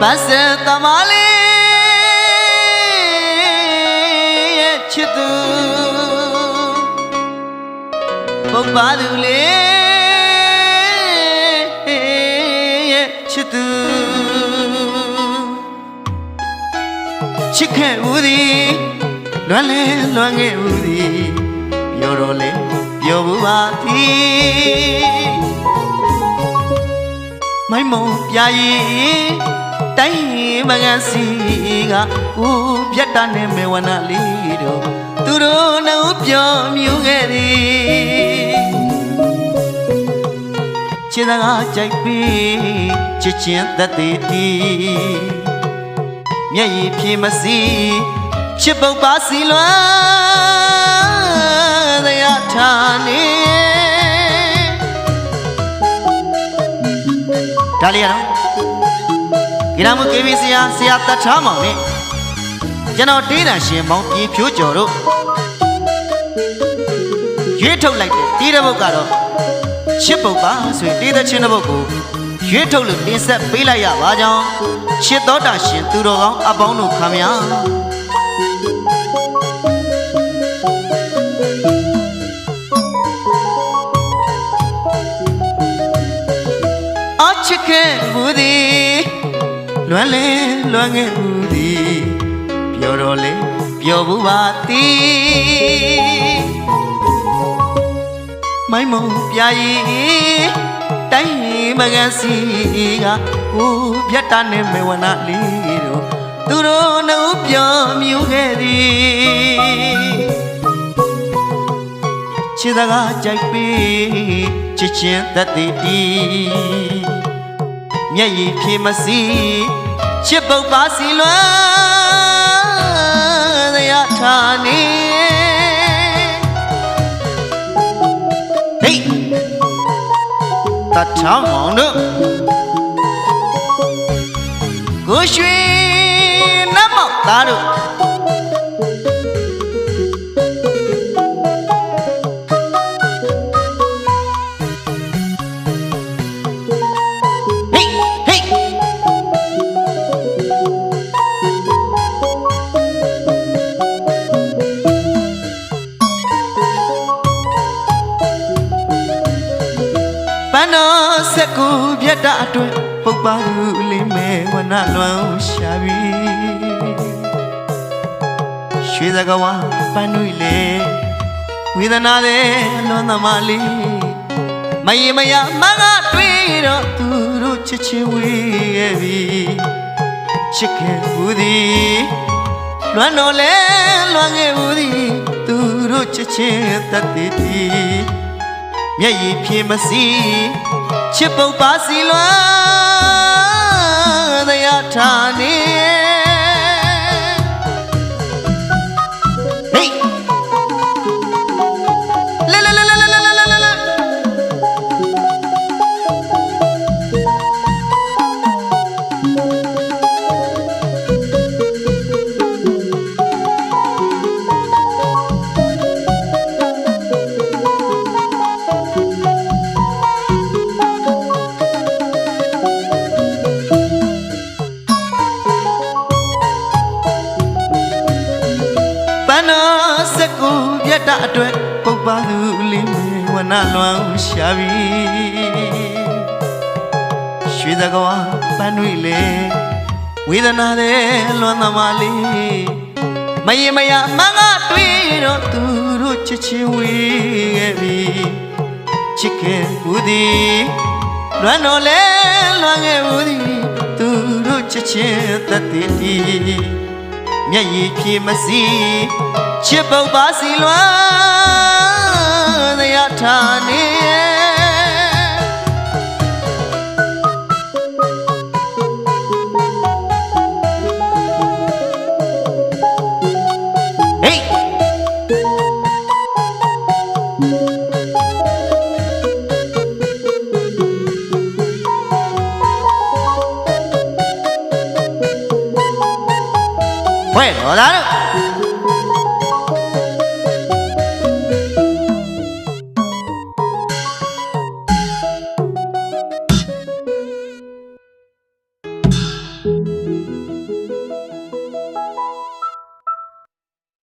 ပတ်စံသမားလေးရဲ့ချစ်သူပုပ်ပါသူလေးရဲ့ချစ်သူချစ်ခဲ့ဦးသည်လွမ်းလဲလွမ်းခဲ့ဦးသည်ပြောတော့လေပြောဘူးပါသည်မိုင်းမုံပြာရီ တိုင်းမကန်စီကကိုပြတ်တာနဲ့မေဝနာလေးတို့သူတို့နှုတ်ပြောမြူခဲ့သည်ချစ်စကားကြိုက်ပြီးချစ်ချင်းသက်သေးတီမျက်ရည်ဖြေမစီချစ်ပုတ်ပါစီလွမ်းတရားထားနေဒါလေးရနော် ဂိရမကေဗီဆရာဆရာတတ်ထားမောင်နဲ့ကျွန်တော်တေးတန်ရှင်မောင်ပြေဖြိုးကျော်တို့ရွေးထုတ်လိုက်တဲ့တေးတဲ့ဘုတ်ကတော့ချစ်ပုတ်ပါဆိုရင်တေးတဲ့ချင်းတဲ့ဘုတ်ကိုရွေးထုတ်လို့တင်ဆက်ပေးလိုက်ရပါကြောင်းချစ်တော်တာရှင်သူတော်ကောင်းအပေါင်းတို့ခမညာအချစ်ခဲ့ဘူးသည် လွမ်းလဲလွမ်းခဲ့ဘူးသည်ပြောတော့လေပြောဘူးပါသည်မိုင်းမုံပြာရီတိုင်းမကန်စီကကိုပြတ်တာနဲ့မေဝနာလေးတို့သူတို့နှုတ်ပြောမြူခဲ့သည်ချစ်စကားကြိုက်ပြီးချစ်ချင်းသက်တည်တီ မျက်ရည်ဖြေမစီချစ်ပုတ်ပါစီလွမ်းတရားထားနေဟေးတတ်ချောင်းမောင်တို့ကိုရွှေနတ်မောက်သားတို့ န်းတော်စက်ကူပြတ်တာအတွင်ပုပ်ပါလူလေးမဲဝနလွမ်းရှာပြီရွှေစကဝါပန်းနွေလေဝေဒနာတဲ့လွန်သမားလေးမယမယမငါတွေ့တော့သူတို့ချစ်ချင်းဝေးရဲ့ပြီချစ်ခဲ့ဘူးသည်လွမ်းတော်လဲလွမ်းခဲ့ဘူးသည်သူတို့ချစ်ချင်းတတ်သေးသည် မျက်ရည်ဖြေမစီချစ်ပုတ်ပါစီလွမ်းတရားထားနေ န်းတော်စက်ကူပြတ်တာအတွက်ပုပ်ပါသူလေးမေဝနလွမ်းရှာပြီရွှေစကဝါပန်းတွေလေဝေဒနာတဲ့လွမ်းသမားလေးမယမယမငါတွေ့တော့သူတို့ချစ်ချင်းဝေးခဲ့ပြီချစ်ခဲ့ဘူးသည်လွမ်းတော်လဲလွမ်းခဲ့ဘူးသည်သူတို့ချစ်ချင်းသက်တည်သည် မျက်ရည်ဖြေမစီချစ်ပုတ်ပါစီလွမ်းတရားထားနေ 声をなる。